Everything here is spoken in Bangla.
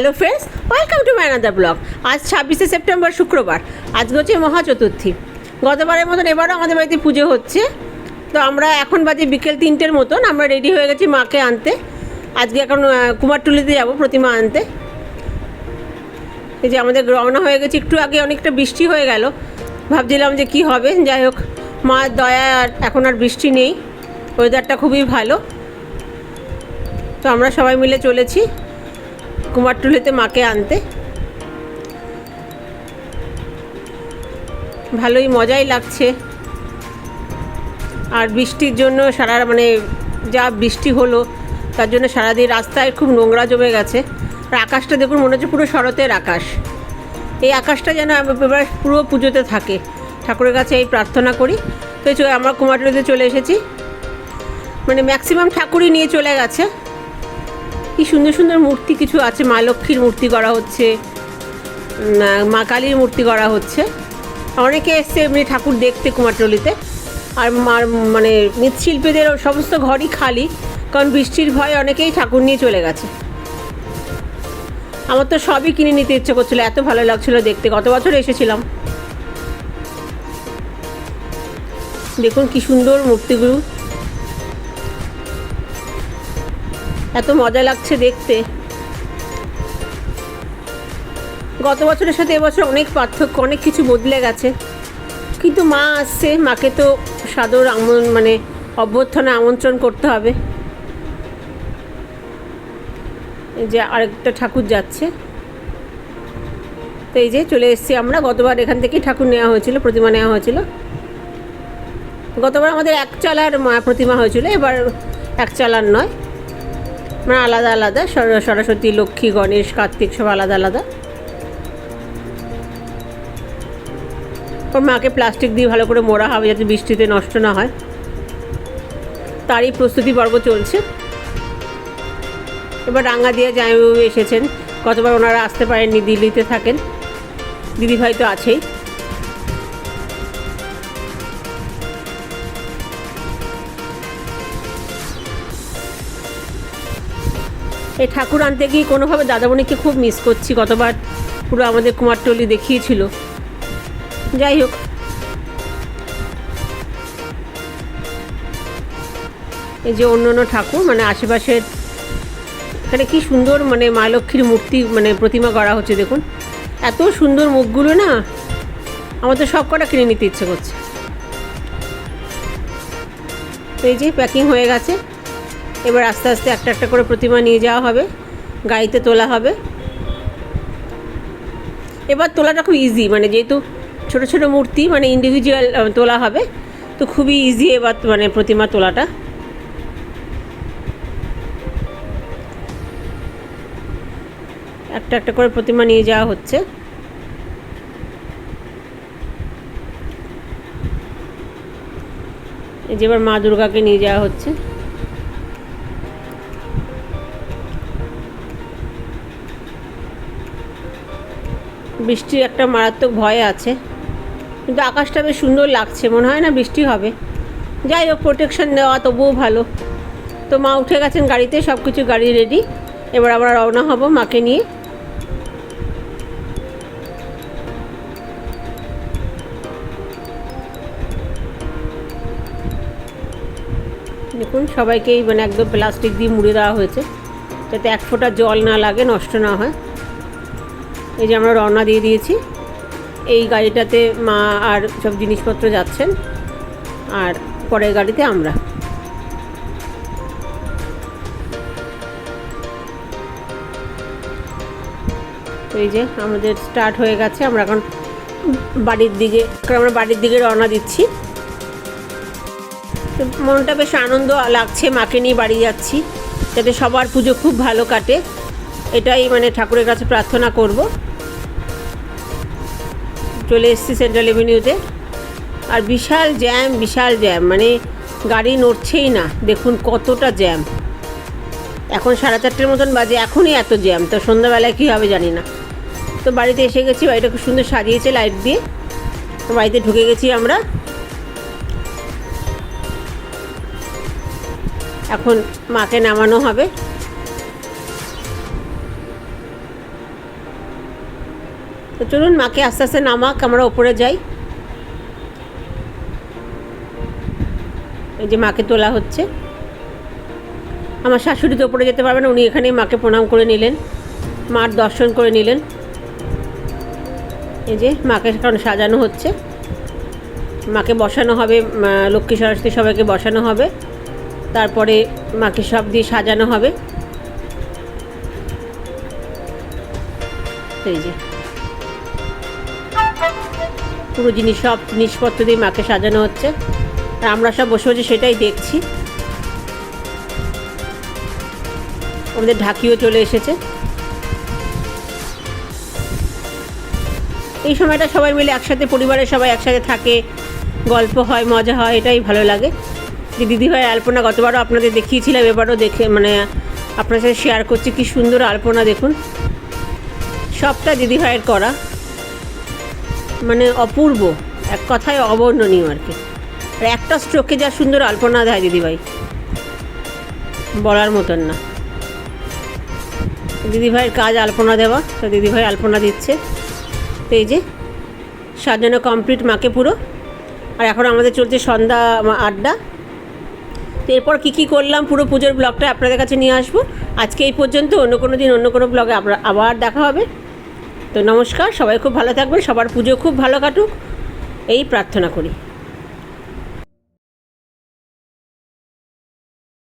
Hello friends welcome to my another blog আজ ছাব্বিশে সেপ্টেম্বর শুক্রবার। আজকে হচ্ছে মহা চতুর্থী গতবারের মতন এবারও আমাদের বাড়িতে পুজো হচ্ছে। তো আমরা এখন বাজে বিকেল তিনটের মতন, আমরা রেডি হয়ে গেছি মাকে আনতে। আজকে এখন কুমারটুলিতে যাব, প্রতিমা আনতে। এই যে আমাদের রওনা হয়ে গেছে, একটু আগে অনেকটা বৃষ্টি হয়ে গেল। ভাবছিলাম যে কি হবে, যাই হোক, মার দয়া আর এখন আর বৃষ্টি নেই। ওয়েদারটা খুবই ভালো। তো আমরা সবাই মিলে চলেছি। কুমারটুলিতে মাকে আনতে। ভালোই মজাই লাগছে। আর বৃষ্টির জন্য সারা মানে যা বৃষ্টি হলো, তার জন্য সারাদিন রাস্তায় খুব নোংরা জমে গেছে। আর আকাশটা দেখুন, মনে হচ্ছে পুরো শরতের আকাশ। এই আকাশটা যেন এবার পুরো পুজোতে থাকে। ঠাকুরের কাছে এই প্রার্থনা করি। তো আমরা কুমারটুলিতে চলে এসেছি। মানে ম্যাক্সিমাম ঠাকুরই নিয়ে চলে গেছে। কি সুন্দর সুন্দর মূর্তি কিছু আছে, মা লক্ষ্মীর মূর্তি করা হচ্ছে মা কালীর মূর্তি করা হচ্ছে। অনেকে এসছে এমনি ঠাকুর দেখতে কুমারটলিতে, আর মার মানে মৃৎশিল্পীদের সমস্ত ঘরই খালি, কারণ বৃষ্টির ভয়ে অনেকেই ঠাকুর নিয়ে চলে গেছে। আমার তো সবই কিনে নিতে ইচ্ছে করছিল, এত ভালো লাগছিল দেখতে গত বছর এসেছিলাম। দেখুন কি সুন্দর মূর্তিগুলো। এত মজা লাগছে দেখতে। গত বছরের সাথে এবছর অনেক পার্থক্য, অনেক কিছু বদলে গেছে। কিন্তু মা আসছে, মাকে তো সাদর আমন মানে অভ্যর্থনা আমন্ত্রণ করতে হবে। যে আরেকটা ঠাকুর যাচ্ছে। তো এই যে চলে এসেছি আমরা, গতবার এখান থেকেই ঠাকুর নেওয়া হয়েছিল, প্রতিমা নেওয়া হয়েছিল। গতবার আমাদের এক চালার প্রতিমা হয়েছিল, এবার এক চালার নয়। মানে আলাদা আলাদা, সর- সরস্বতী, লক্ষ্মী, গণেশ, কার্তিক, সব আলাদা আলাদা। ওর মাকে প্লাস্টিক দিয়ে ভালো করে মোড়া হবে যাতে বৃষ্টিতে নষ্ট না হয়। তারই প্রস্তুতি পর্ব চলছে। এবার রাঙ্গা দিয়ে জামাইবাবু এসেছেন। কতবার ওনারা আসতে পারেননি, দিল্লিতে থাকেন। দিদিভাই তো আছেই। এই ঠাকুর আনতে গিয়ে কোনোভাবে দাদামণিকে খুব মিস করছি, গতবার পুরো আমাদের কুমারটলি দেখিয়েছিল। যাই হোক। এই যে অন্য অন্য ঠাকুর মানে আশেপাশের, এখানে কি সুন্দর মানে মা লক্ষ্মীর মূর্তি মানে প্রতিমা করা হচ্ছে, দেখুন। এত সুন্দর মুখগুলো না আমার তো সব কটা কিনে নিতে ইচ্ছে করছে। এই যে প্যাকিং হয়ে গেছে। এবার আস্তে আস্তে একটা একটা করে প্রতিমা নিয়ে যাওয়া হবে, গাড়িতে তোলা হবে। এবার তোলাটা খুব ইজি মানে যেহেতু ছোট ছোট মূর্তি মানে ইন্ডিভিজুয়াল তোলা হবে, তো খুবই ইজি এবার মানে প্রতিমা তোলাটা। একটা একটা করে প্রতিমা নিয়ে যাওয়া হচ্ছে। এই যে এবার মা দুর্গাকে নিয়ে যাওয়া হচ্ছে। বৃষ্টির একটা মারাত্মক ভয় আছে। কিন্তু আকাশটা বেশ সুন্দর লাগছে, মনে হয় না বৃষ্টি হবে। যাই হোক প্রোটেকশন নেওয়া তবুও ভালো। তো মা উঠে গেছেন গাড়িতে সব কিছু গাড়ি রেডি এবার আমরা রওনা হব মাকে নিয়ে। দেখুন, সবাইকেই মানে একদম প্লাস্টিক দিয়ে মুড়ে দেওয়া হয়েছে। যাতে এক ফোঁটা জল না লাগে, নষ্ট না হয়। এই যে আমরা রওনা দিয়ে দিয়েছি। এই গাড়িটাতে মা আর সব জিনিসপত্র যাচ্ছেন। আর পরের গাড়িতে আমরা। এই যে আমাদের স্টার্ট হয়ে গেছে। আমরা এখন বাড়ির দিকে আমরা বাড়ির দিকে রওনা দিচ্ছি। তো মনটা বেশ আনন্দ লাগছে মাকে নিয়ে বাড়ি যাচ্ছি। যাতে সবার পুজো খুব ভালো কাটে। এটাই মানে ঠাকুরের কাছে প্রার্থনা করব। চলে এসেছি সেন্ট্রাল এভিনিউতে আর বিশাল জ্যাম বিশাল জ্যাম মানে গাড়ি নড়ছেই না। দেখুন কতটা জ্যাম এখন সাড়ে চারটের মতন বাজে, এখনই এত জ্যাম তো সন্ধ্যাবেলায় কী হবে জানি না। তো বাড়িতে এসে গেছি, বাড়িটা খুব সুন্দর সাজিয়েছে লাইট দিয়ে। তো বাড়িতে ঢুকে গেছি আমরা। এখন মাকে নামানো হবে। তো চলুন মাকে আস্তে আস্তে নামাক, আমরা ওপরে যাই। এই যে মাকে তোলা হচ্ছে। আমার শাশুড়ি তো ওপরে যেতে পারবেন উনি এখানেই মাকে প্রণাম করে নিলেন, মার দর্শন করে নিলেন। এই যে মাকে কারণ সাজানো হচ্ছে। মাকে বসানো হবে লক্ষ্মী সরস্বতী সবাইকে বসানো হবে। তারপরে মাকে সব দিয়ে সাজানো হবে। এই যে। পুরো জিনিস সব জিনিসপত্র দিয়ে মাকে সাজানো হচ্ছে। আর আমরা সব বসে বসে সেটাই দেখছি। আমাদের ঢাকিও চলে এসেছে। এই সময়টা সবাই মিলে একসাথে, পরিবারের সবাই একসাথে থাকে। গল্প হয়, মজা হয়, এটাই ভালো লাগে। যে দিদিভাই আলপনা গতবারও আপনাদের দেখিয়েছিলাম, এবারও দেখে মানে আপনার সাথে শেয়ার করছি, কি সুন্দর আলপনা দেখুন। সবটা দিদিভাইয়ের করা। অপূর্ব, এক কথায় অবর্ণনীয় আর কি। আর একটা স্ট্রোকে যা সুন্দর আলপনা দেয় দিদিভাই, বলার মতন না। দিদিভাইয়ের কাজ আলপনা দেওয়া, তো দিদিভাই আলপনা দিচ্ছে। তো এই যে, সাজানো কমপ্লিট মাকে পুরো। আর এখন আমাদের চলছে সন্ধ্যা আড্ডা। তো এরপর কী কী করলাম, পুরো পুজোর ব্লগটা আপনাদের কাছে নিয়ে আসব। আজকে এই পর্যন্ত, অন্য কোনো দিন অন্য কোনো ব্লগে আবার দেখা হবে। তো নমস্কার সবাই খুব ভালো থাকবেন সবার পুজো খুব ভালো কাটুক এই প্রার্থনা করি।